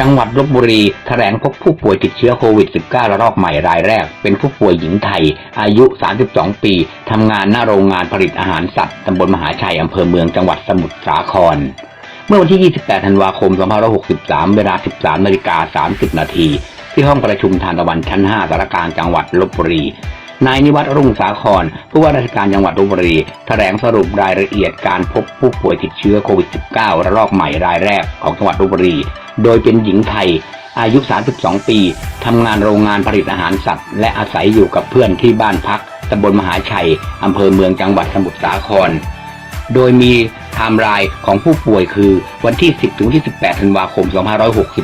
จังหวัดลบบุรีแถลงพบผู้ป่วยติดเชื้อโควิด -19 ระลอกใหม่รายแรก เป็นผู้ป่วยหญิงไทย อายุ 32 ปี ทำงานหน้าโรงงานผลิตอาหารสัตว์ตำบลมหาชัยอำเภอเมืองจังหวัดสมุทรสาคร เมื่อวันที่ 28 ธันวาคม 2563 เวลา 13นาฬิกา30 นาที ที่ห้องประชุมทานตะวันชั้น 5 สารกลารจังหวัดลบบุรี นายนิวัฒน์รุ่งสาคร ผู้ว่าราชการจังหวัดลบบุรีแถลงสรุปรายละเอียดการพบผู้ป่วยติดเชื้อโควิด -19 ระลอกใหม่รายแรกของจังหวัดลบบุรี โดยเป็นหญิงไทย อายุ 32 ปี ทำงานโรงงานผลิตอาหารสัตว์ และอาศัยอยู่กับเพื่อนที่บ้านพักตำบลมหาชัยอำเภอเมืองจังหวัดสมุทรสาคร โดยมีไทม์ไลน์ของผู้ป่วยคือวันที่ 10 ถึงที่ 18 ธันวาคม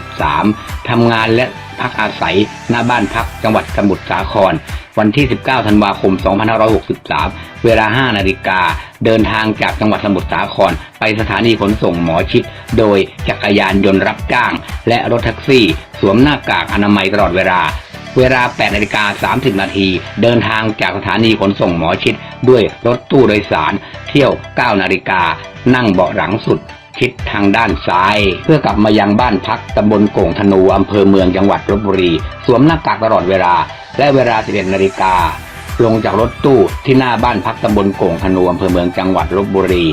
2563 ทำงานและ พักอาศัย หน้าบ้านพักจังหวัดสมุทรสาคร วันที่ 19 ธันวาคม 2563 เวลา 5 นาฬิกา เดินทางจากจังหวัดสมุทรสาคร ไปสถานีขนส่งหมอชิด โดยจักรยานยนต์รับจ้าง และรถแท็กซี่ สวมหน้ากากอนามัยตลอดเวลาเวลา 8นาฬิกา30 นาที เดินทางจากสถานีขนส่งหมอชิด ด้วยรถตู้โดยสาร เที่ยว 9 นาฬิกา นั่งเบาะหลังสุด ชิดทางด้านซ้าย เพื่อกลับมายังบ้านพักตำบลโก่งธนูอำเภอเมืองจังหวัดลบบุรี สวมหน้ากากตลอดเวลา และเวลา11นาฬิกาลงจากรถตู้ที่หน้าบ้านพักตำบลโก่งธนูอำเภอเมืองจังหวัดลบบุรี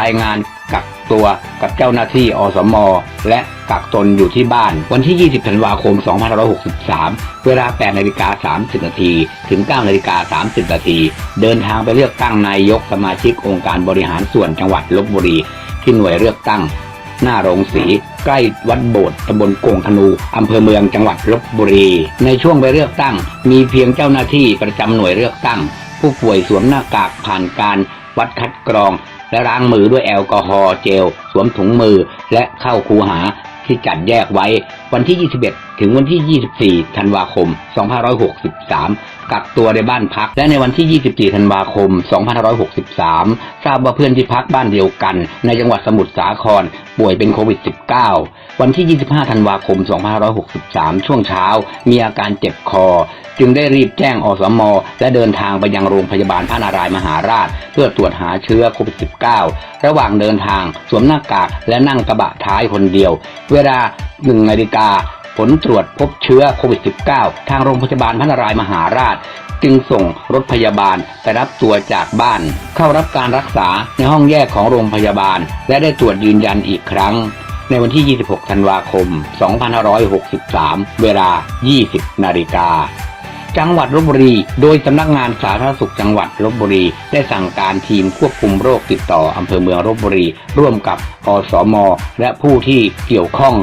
รายงานกักตัวกับเจ้าหน้าที่อสม และกักตนอยู่ที่บ้าน วันที่ 20 ธันวาคม 2563 เวลา 8 นาฬิกา 30 นาที ถึง 9 นาฬิกา 30 นาที เดินทางไปเลือกตั้งนายกสมาชิกองค์การบริหารส่วนจังหวัดลบบุรี ที่หน่วยเลือกตั้ง หน้าโรงสี ใกล้วัดโบสถ์ตำบลโกงธนูอำเภอเมืองจังหวัดลบบุรี ในช่วงไปเลือกตั้ง มีเพียงเจ้าหน้าที่ประจำหน่วยเลือกตั้ง ผู้ป่วยสวมหน้ากากผ่านการวัดคัดกรอง และล้างมือด้วยแอลกอฮอล์เจล สวมถุงมือและเข้าคูหาที่จัดแยกไว้วันที่ 21 ถึงวันที่ 24 ธันวาคม 2563 กักตัวในบ้านพัก และในวันที่ 24 ธันวาคม 2563 ทราบว่าเพื่อนที่พักบ้านเดียวกัน ในจังหวัดสมุทรสาคร ป่วยเป็นโควิด -19 วันที่ 25 ธันวาคม 2563 ช่วงเช้า มีอาการเจ็บคอ จึงได้รีบแจ้งอสม และเดินทางไปยังโรงพยาบาลพระนารายมหาราช เพื่อตรวจหาเชื้อโควิด -19 ระหว่างเดินทางสวมหน้ากากและนั่งกระบะท้ายคนเดียว เวลา 1นาฬิกา ผลตรวจพบเชื้อโควิด -19 ทางโรงพยาบาลพระนารายมหาราช จึงส่งรถพยาบาลไปรับตัวจากบ้าน เข้ารับการรักษาในห้องแยกของโรงพยาบาล และได้ตรวจยืนยันอีกครั้ง ในวันที่ 26 ธันวาคม 2563 เวลา 20 นาฬิกา จังหวัดลบบุรี โดยสำนักงานสาธารณสุขจังหวัดลบบุรี ได้สั่งการทีมควบคุมโรคติดต่ออำเภอเมืองลบบุรี ร่วมกับอสม และผู้ที่เกี่ยวข้อง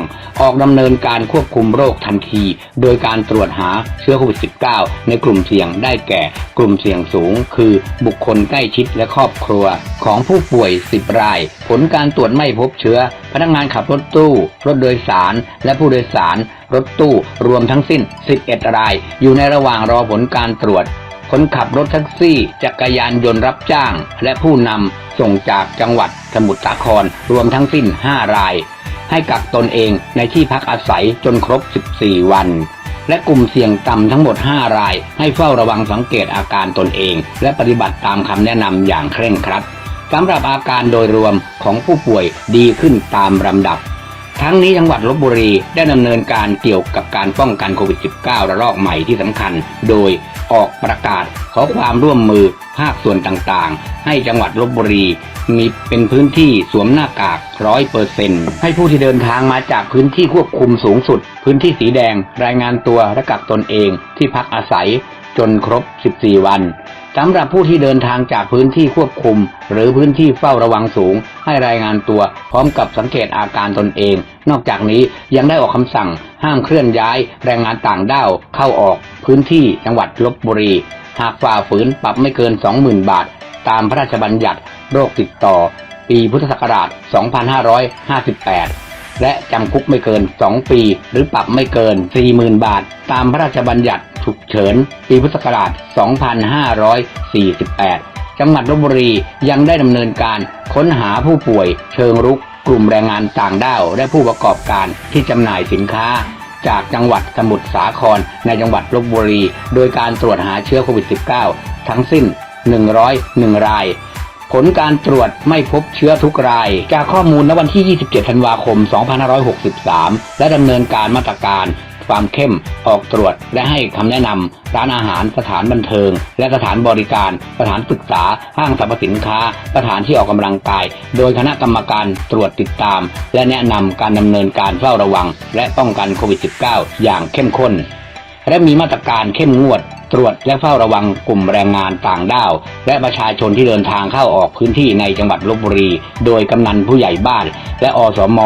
ออกดำเนินการควบคุมโรคทันที โดยการตรวจหาเชื้อโควิด -19 ในกลุ่มเสี่ยงได้แก่ กลุ่มเสี่ยงสูง คือบุคคลใกล้ชิดและครอบครัว ของผู้ป่วย 10 ราย ผลการตรวจไม่พบเชื้อ พนักงานขับรถตู้ รถโดยสาร และผู้โดยสารรถตู้รวมทั้งสิ้น 11 ราย อยู่ในระหว่างรอผลการตรวจ คนขับรถแท็กซี่ จักรยานยนต์รับจ้าง และผู้นำส่งจากจังหวัดสมุทรสาคร รวมทั้งสิ้น 5 ราย ให้กักตนเองในที่พักอาศัยจนครบ 14 วัน และกลุ่มเสี่ยงต่ำทั้งหมด 5 ราย ให้เฝ้าระวังสังเกตอาการตนเอง และปฏิบัติตามคำแนะนำอย่างเคร่งครัดสำหรับอาการโดยรวมของผู้ป่วยดีขึ้นตามลำดับ ทั้งนี้จังหวัดลบบุรีได้ดำเนินการเกี่ยวกับการป้องกันโควิด -19 ระลอกใหม่ที่สำคัญ โดยออกประกาศขอความร่วมมือภาคส่วนต่างๆ ให้จังหวัดลบบุรี มีเป็นพื้นที่สวมหน้ากากร้อยเปอร์เซ็นให้ผู้ที่เดินทางมาจากพื้นที่ควบคุมสูงสุด พื้นที่สีแดงรายงานตัวและกักตนเองที่พักอาศัยจนครบ 14 วัน สำหรับผู้ที่เดินทางจากพื้นที่ควบคุม หรือพื้นที่เฝ้าระวังสูง ให้รายงานตัว พร้อมกับสังเกตอาการตนเอง นอกจากนี้ยังได้ออกคำสั่ง ห้ามเคลื่อนย้ายแรงงานต่างด้าวเข้าออกพื้นที่จังหวัดลบบุรี หากฝ่าฝืนปรับไม่เกิน 20,000 บาท ตามพระราชบัญญัติโรคติดต่อ ปีพุทธศักราช 2558และจำคุกไม่เกิน 2 ปี หรือปรับไม่เกิน 40,000 บาท ตามพระราชบัญญัติ ฉุกเฉิน ปีพุทธศักราช 2548 จังหวัดลบบุรียังได้ดำเนินการค้นหาผู้ป่วยเชิงรุกกลุ่มแรงงานต่างด้าวและผู้ประกอบการที่จำหน่ายสินค้า จากจังหวัดสมุทรสาครในจังหวัดลบบุรี โดยการตรวจหาเชื้อโควิด -19 ทั้งสิ้น 101 รายผผลการตรวจไม่พบเชื้อทุกราย จากข้อมูลณวันที่ 27 ธันวาคม 2563 และดำเนินการมาตรการ ความเข้ม ออกตรวจ และให้คำแนะนำร้านอาหารสถานบันเทิง และสถานบริการ สถานศึกษา ห้างสรรพสินค้า สถานที่ออกกำลังกาย โดยคณะกรรมการตรวจติดตาม และแนะนำการดำเนินการเฝ้าระวัง และป้องกันโควิด -19 อย่างเข้มข้น และมีมาตรการเข้มงวด ตรวจและเฝ้าระวังกลุ่มแรงงานต่างด้าว และประชาชนที่เดินทางเข้าออกพื้นที่ในจังหวัดลบบุรี โดยกำนันผู้ใหญ่บ้าน และอสม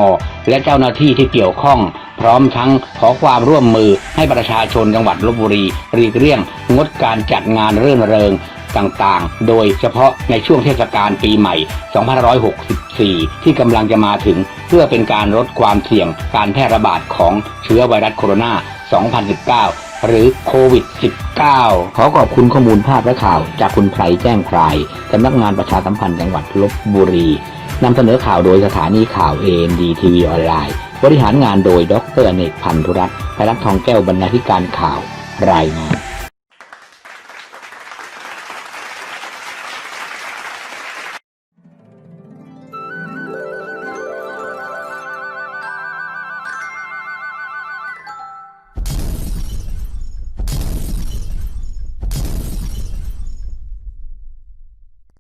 และเจ้าหน้าที่ที่เกี่ยวข้อง พร้อมทั้งขอความร่วมมือให้ประชาชนจังหวัดลบบุรีหลีกเลี่ยง งดการจัดงานเรื่นเริงต่างๆ โดยเฉพาะในช่วงเทศกาลปีใหม่ 2564 ที่กำลังจะมาถึงเพื่อเป็นการลดความเสี่ยงการแพร่ระบาดของเชื้อไวรัสโคโรนา 2019 หรือโควิด -19 ขอขอบคุณข้อมูลภาพและข่าวจากคุณไพรแจ้งพรายสำนักงานประชาสัมพันธ์จังหวัดลบบุรีนำเสนอข่าวโดยสถานีข่าว AND TV ออนไลน์ บริหารงานโดยดรเนกพันธุรัตน์ไพรัตน์ทองแก้วบรรณาธิการข่าวรายงาน